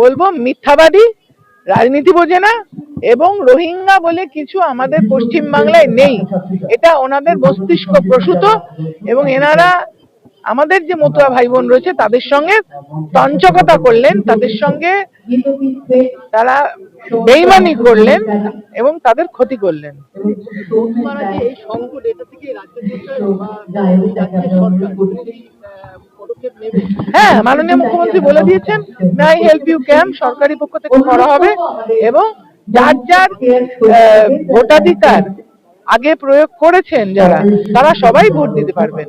বলব মিথ্যাবাদী, রাজনীতি বোঝে না এবং রোহিঙ্গা বলে কিছু আমাদের পশ্চিম বাংলায় নেই। এটা ওনাদের মস্তিষ্ক প্রসূত এবং এনারা আমাদের যে মতুয়া ভাই বোন রয়েছে তাদের সঙ্গে তঞ্চকতা করলেন, তাদের সঙ্গে তারা বেইমানি করলেন এবং তাদের ক্ষতি করলেন। সংকট, এটা থেকে রাজ্য সরকার হ্যাঁ মাননীয় মুখ্যমন্ত্রী বলে দিয়েছেন মাই হেল্প ইউ ক্যাম্প সরকারি পক্ষ থেকে করা হবে এবং যার যার ভোটাধিকার আগে প্রয়োগ করেছেন যারা, তারা সবাই ভোট দিতে পারবেন।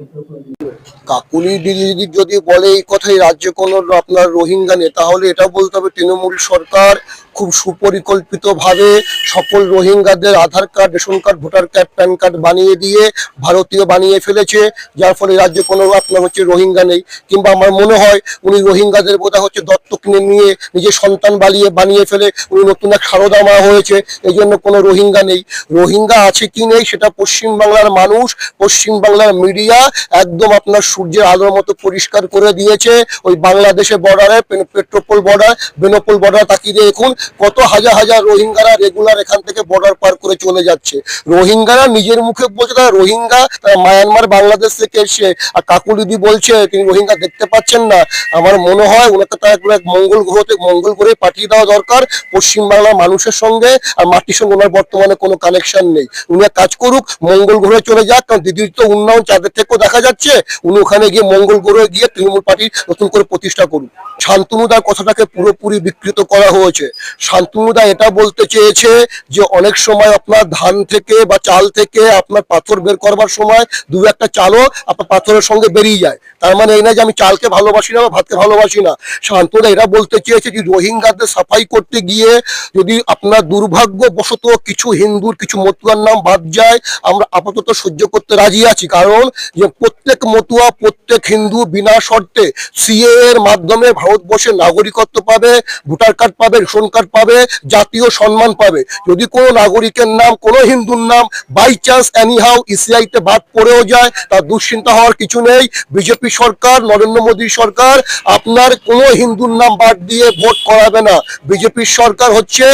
কাকুলি দিদি যদি বলে এই কথাই রাজ্যে কোনো আপনার রোহিঙ্গা নেই তাহলে এটা বলতে হবে, তৃণমূল সরকার খুব সুপরিকল্পিত ভাবে সকল রোহিঙ্গাদের Aadhaar card, ration card, voter card, PAN card বানিয়ে দিয়ে ভারতীয় বানিয়ে ফেলেছে, যার ফলে রাজ্যে কোনো আপনার হচ্ছে রোহিঙ্গা নেই। কিংবা আমার মনে হয় উনি রোহিঙ্গাদের বোধহয় হচ্ছে দত্তক নিয়ে নিজের সন্তান বানিয়ে বানিয়ে ফেলে, উনি নতুন এক সারদা মা হয়েছে এই জন্য কোনো রোহিঙ্গা নেই। রোহিঙ্গা আছে কি নেই সেটা পশ্চিমবাংলার মানুষ, পশ্চিমবাংলার মিডিয়া একদম আপনার সূর্যের আলোর মতো পরিষ্কার করে দিয়েছে। ওই বাংলাদেশের বর্ডারে পেট্রোপোল বর্ডার বেনোপোল বর্ডার তাকিয়ে দেখুন, কত হাজার হাজার রোহিঙ্গারা রেগুলার এখান থেকে বর্ডার পার করে চলে যাচ্ছে। রোহিঙ্গারা নিজের মুখে বলছে, তারা রোহিঙ্গা মায়ানমার বাংলাদেশ থেকে এসে আর কাকুলিদি বলছে, তিনি রোহিঙ্গা দেখতে পাচ্ছেন না। আমার মনে হয় ওনাকে তার মঙ্গল গ্রহতে মঙ্গল গ্রহে পাঠিয়ে দেওয়া দরকার পশ্চিম বাংলার মানুষের সঙ্গে আর মাটির সঙ্গে ওনার বর্তমানে কোনো কানেকশন নেই। উনি কাজ করুক, মঙ্গল গ্রহে চলে যাক, কারণ দিদির তো উন্নয়ন চাঁদের থেকেও দেখা যাচ্ছে। উনি ওখানে গিয়ে মঙ্গল গ্রহে গিয়ে তৃণমূল পার্টি নতুন করে প্রতিষ্ঠা করুন। শান্তনুদার কথাটাকে পুরোপুরি বিকৃত করা হয়েছে। শান্তনুদা এটা বলতে চেয়েছে যে অনেক সময় আপনার ধান থেকে বা চাল থেকে আপনার পাথর বের করবার সময় দু একটা চালও আপনার পাথরের সঙ্গে বেরিয়ে যায়। তার মানে এই না যে আমি চালকে ভালোবাসি না বা ভাতকে ভালোবাসি না। শান্তনুদা এটা বলতে চেয়েছে যে রোহিঙ্গাদের সাফাই করতে গিয়ে যদি আপনার দুর্ভাগ্যবশত কিছু হিন্দুর, কিছু মতুয়ার নাম বাদ যায়, আমরা আপাতত সহ্য করতে রাজি আছি। কারণ যে প্রত্যেক মতুয়া প্রত্যেক হিন্দু বিনা শর্তে সিএ এর মাধ্যমে ভারতবর্ষের নাগরিকত্ব পাবে, ভোটার কার্ড পাবে, রেশন কার্ড পাবে, জাতীয় সম্মান পাবে। যদি কোনো নাগরিকের নাম, কোনো হিন্দুর নাম বাই চান্স এনিহাউ ইসিআইতে বাদ পড়েও যায়, তার দুশ্চিন্তা হওয়ার কিছু নেই। বিজেপি সরকার, নরেন্দ্র মোদী সরকার আপনার কোনো হিন্দুর নাম বাদ দিয়ে ভোট করাবে না। বিজেপির সরকার হচ্ছে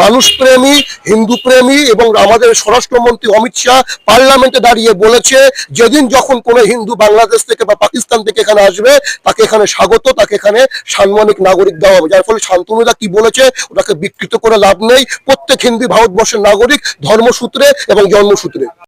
মানুষ প্রেমী, হিন্দু প্রেমী এবং আমাদের স্বরাষ্ট্রমন্ত্রী অমিত শাহ পার্লামেন্টে দাঁড়িয়ে বলেছে, যেদিন যখন কোনো হিন্দু বাংলাদেশ থেকে বা পাকিস্তান থেকে এখানে আসবে, তাকে এখানে স্বাগত, তাকে এখানে সাংমানিক নাগরিক দেওয়া হবে। যার ফলে শান্তনুদা কি বলেছে, ওটাকে বিকৃত করে লাভ নেই। প্রত্যেক হিন্দি ভারতবর্ষের নাগরিক ধর্মসূত্রে এবং জন্মসূত্রে।